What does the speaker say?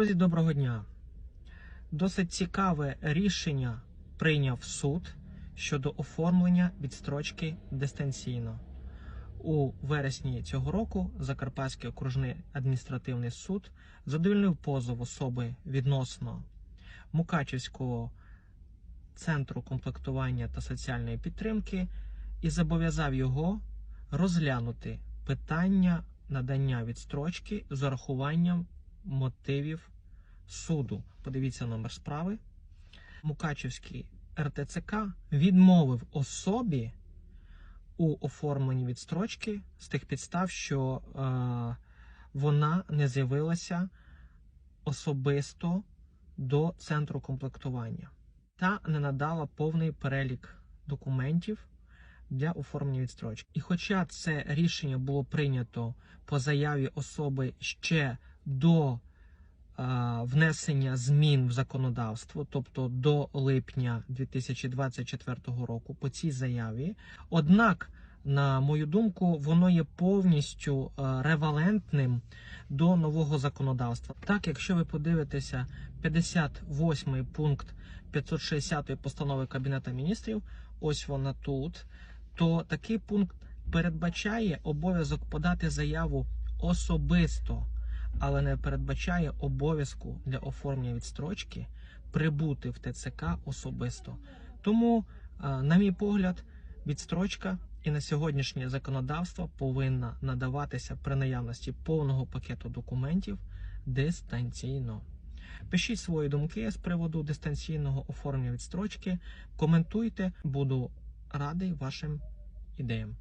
Друзі, доброго дня. Досить цікаве рішення прийняв суд щодо оформлення відстрочки дистанційно. У вересні цього року Закарпатський окружний адміністративний суд задовольнив позов особи відносно Мукачівського центру комплектування та соціальної підтримки і зобов'язав його розглянути питання надання відстрочки з урахуванням мотивів суду. Подивіться номер справи. Мукачівський РТЦК відмовив особі у оформленні відстрочки з тих підстав, що е, вона не з'явилася особисто до центру комплектування та не надала повний перелік документів для оформлення відстрочки. І хоча це рішення було прийнято по заяві особи ще до внесення змін в законодавство, тобто до липня 2024 року, по цій заяві, однак, на мою думку, воно є повністю ревалентним до нового законодавства. Так, якщо ви подивитеся 58 пункт 560 постанови Кабінету міністрів, ось вона тут, то такий пункт передбачає обов'язок подати заяву особисто, але не передбачає обов'язку для оформлення відстрочки прибути в ТЦК особисто. Тому, е, на мій погляд, відстрочка і на сьогоднішнє законодавство повинна надаватися при наявності повного пакету документів дистанційно. Пишіть свої думки з приводу дистанційного оформлення відстрочки, коментуйте, буду радий вашим ідеям.